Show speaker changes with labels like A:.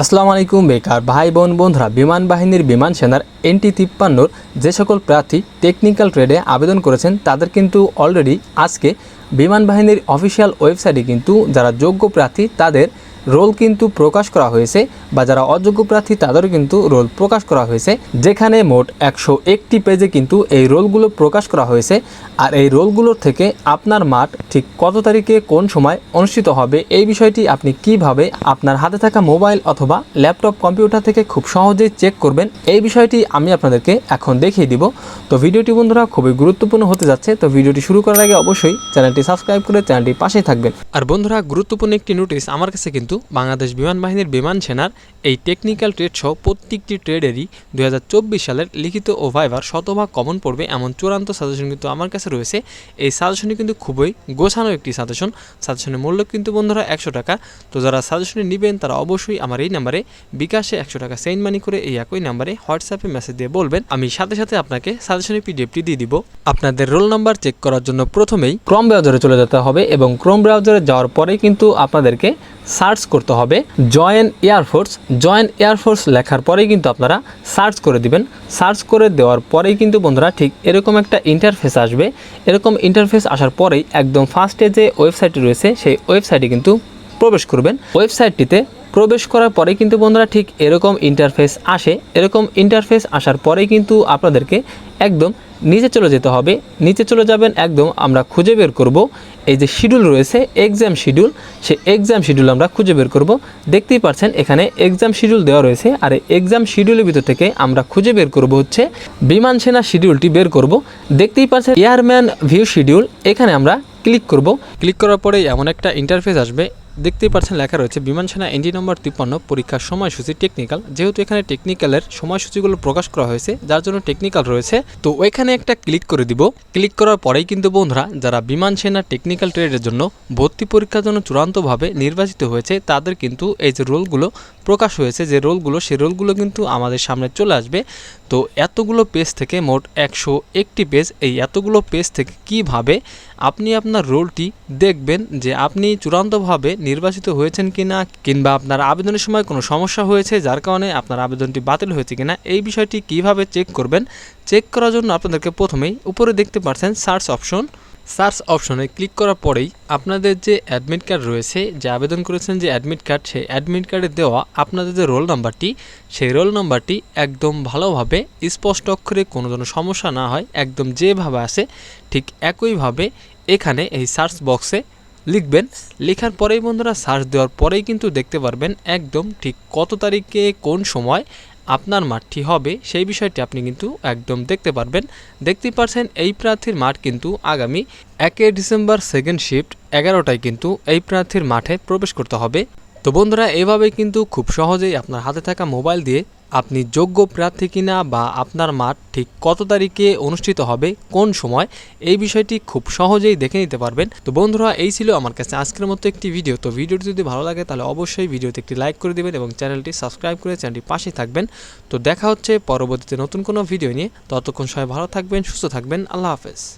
A: আসসালামু আলাইকুম বেকার ভাই, বোন, বন্ধুরা, বিমান বাহিনীর বিমান সেনার এনটি তিপ্পান্নর যে সকল প্রার্থী টেকনিক্যাল ট্রেডে আবেদন করেছেন, তাদের কিন্তু অলরেডি আজকে বিমান বাহিনীর অফিসিয়াল ওয়েবসাইটে কিন্তু যারা যোগ্য প্রার্থী, তাদের রোল কিন্তু প্রকাশ করা হয়েছে বা যারা অযোগ্য প্রার্থী তাদেরও কিন্তু রোল প্রকাশ করা হয়েছে। যেখানে মোট একশো একটি পেজে কিন্তু এই রোলগুলো প্রকাশ করা হয়েছে। আর এই রোলগুলোর থেকে আপনার মাঠ ঠিক কত তারিখে কোন সময় অনুষ্ঠিত হবে এই বিষয়টি আপনি কীভাবে আপনার হাতে থাকা মোবাইল অথবা ল্যাপটপ কম্পিউটার থেকে খুব সহজেই চেক করবেন এই বিষয়টি আমি আপনাদেরকে এখন দেখিয়ে দিব। তো ভিডিওটি বন্ধুরা খুবই গুরুত্বপূর্ণ হতে যাচ্ছে। তো ভিডিওটি শুরু করার আগে অবশ্যই চ্যানেলটি সাবস্ক্রাইব করে চ্যানেলটি পাশেই থাকবেন। আর বন্ধুরা গুরুত্বপূর্ণ একটি নোটিশ আমার কাছে কিন্তু বাংলাদেশ বিমান বাহিনীর বিমান সেনার এই টেকনিক্যাল ট্রেড সহ প্রত্যেকটি ট্রেডেরই দুই সালের লিখিত ও ভাইভার শতভাগ কমন পড়বে এমন চূড়ান্ত সাজেশন কিন্তু আমার কাছে রয়েছে। এই সাজেশনটি কিন্তু খুবই গোছানো একটি সাজেশন সাজেশনের মূল্য কিন্তু বন্ধুরা একশো টাকা। তো যারা সাজেশনে নেবেন, তারা অবশ্যই আমার এই নাম্বারে বিকাশে একশো টাকা সেন্ড মানি করে এই একই নাম্বারে হোয়াটসঅ্যাপে মেসেজ দিয়ে বলবেন। আমি সাথে সাথে আপনাকে সাজেশনের পিডিএফটি দিয়ে দিব। আপনাদের রোল নাম্বার চেক করার জন্য প্রথমেই ক্রম ব্রাউজারে চলে যেতে হবে এবং ক্রম ব্রাউজারে যাওয়ার পরেই কিন্তু আপনাদেরকে সার্চ করতে হবে জয়েন এয়ারফোর্স জয়েন এয়ারফোর্স লেখার পরেই কিন্তু আপনারা সার্চ করে দিবেন। সার্চ করে দেওয়ার পরেই কিন্তু বন্ধুরা ঠিক এরকম একটা ইন্টারফেস আসবে। এরকম ইন্টারফেস আসার পরেই একদম ফার্স্টে যে ওয়েবসাইটটি রয়েছে, সেই ওয়েবসাইটে কিন্তু প্রবেশ করবেন। ওয়েবসাইটটিতে প্রবেশ করার পরে কিন্তু বন্ধুরা ঠিক এরকম ইন্টারফেস আসে। এরকম ইন্টারফেস আসার পরেই কিন্তু আপনাদেরকে একদম নিচে চলে যেতে হবে। নিচে চলে যাবেন একদম আমরা খুঁজে বের করব। এই যে শিডিউল রয়েছে এক্সাম শিডিউল সে এক্সাম শিডিউল আমরা খুঁজে বের করব। দেখতেই পাচ্ছেন এখানে এক্সাম শিডিউল দেওয়া রয়েছে আর এক্সাম শিডিউলের ভিতর থেকে আমরা খুঁজে বের করব হচ্ছে বিমান সেনা শিডিউলটি বের করব। দেখতেই পাচ্ছেন এয়ারম্যান ভিউ শিডিউল এখানে আমরা ক্লিক করব। ক্লিক করার পরে এমন একটা ইন্টারফেস আসবে। দেখতেই পাচ্ছেন লেখা রয়েছে, বিমান সেনা এনজি নম্বর তিপ্পান্ন পরীক্ষার সময়সূচি টেকনিক্যাল যেহেতু এখানে টেকনিক্যালের সময়সূচিগুলো প্রকাশ করা হয়েছে, যার জন্য টেকনিক্যাল রয়েছে, তো ওইখানে একটা ক্লিক করে দিব। ক্লিক করার পরেই কিন্তু বন্ধুরা, যারা বিমান সেনা টেকনিক্যাল ট্রেডের জন্য ভর্তি পরীক্ষার জন্য চূড়ান্তভাবে নির্বাচিত হয়েছে, তাদের কিন্তু এই যে রোলগুলো প্রকাশ হয়েছে, যে রোলগুলো সেই রোলগুলো কিন্তু আমাদের সামনে চলে আসবে। তো এতগুলো পেজ থেকে মোট একশো একটি পেজ এই এতগুলো পেজ থেকে কীভাবে আপনি আপনার রোলটি দেখবেন যে আপনি চূড়ান্তভাবে নির্বাচিত হয়েছেন কিনা কিংবা আপনার আবেদনের সময় কোনো সমস্যা হয়েছে, যার কারণে আপনার আবেদনটি বাতিল হয়েছে কিনা, এই বিষয়টি কীভাবে চেক করবেন? চেক করার জন্য আপনাদেরকে প্রথমেই উপরে দেখতে পাচ্ছেন সার্চ অপশন সার্চ অপশনে ক্লিক করার পরেই আপনাদের যে অ্যাডমিট কার্ড রয়েছে, যে আবেদন করেছেন যে অ্যাডমিট কার্ড সেই অ্যাডমিট কার্ডে দেওয়া আপনাদের যে রোল নাম্বারটি সেই রোল নাম্বারটি একদম ভালোভাবে স্পষ্ট অক্ষরে কোনো যেন সমস্যা না হয়, একদম যেভাবে আসে ঠিক একইভাবে এখানে এই সার্চ বক্সে লিখবেন। লেখার পরেই বন্ধুরা সার্চ দেওয়ার পরেই কিন্তু দেখতে পারবেন একদম ঠিক কত তারিখে কোন সময় আপনার মাঠটি হবে, সেই বিষয়টি আপনি কিন্তু একদম দেখতে পারবেন। দেখতে পারছেন এই প্রার্থীর মাঠ কিন্তু আগামী একে ডিসেম্বর সেকেন্ড শিফট এগারোটায় কিন্তু এই প্রার্থীর মাঠে প্রবেশ করতে হবে। তো বন্ধুরা এভাবে কিন্তু খুব সহজেই আপনার হাতে থাকা মোবাইল দিয়ে আপনি যোগ্য প্রার্থী কিনা বা আপনার মাঠ ঠিক কত তারিখে অনুষ্ঠিত হবে, কোন সময়, এই বিষয়টি খুব সহজেই দেখে নিতে পারবেন। তো বন্ধুরা, এই ছিল আমার কাছে আজকের মতো একটি ভিডিও। তো ভিডিওটি যদি ভালো লাগে, তাহলে অবশ্যই ভিডিওতে একটি লাইক করে দেবেন এবং চ্যানেলটি সাবস্ক্রাইব করে চ্যানেলটি পাশে থাকবেন। তো দেখা হচ্ছে পরবর্তীতে নতুন কোনো ভিডিও নিয়ে। ততক্ষণ সবাই ভালো থাকবেন, সুস্থ থাকবেন। আল্লাহ হাফেজ।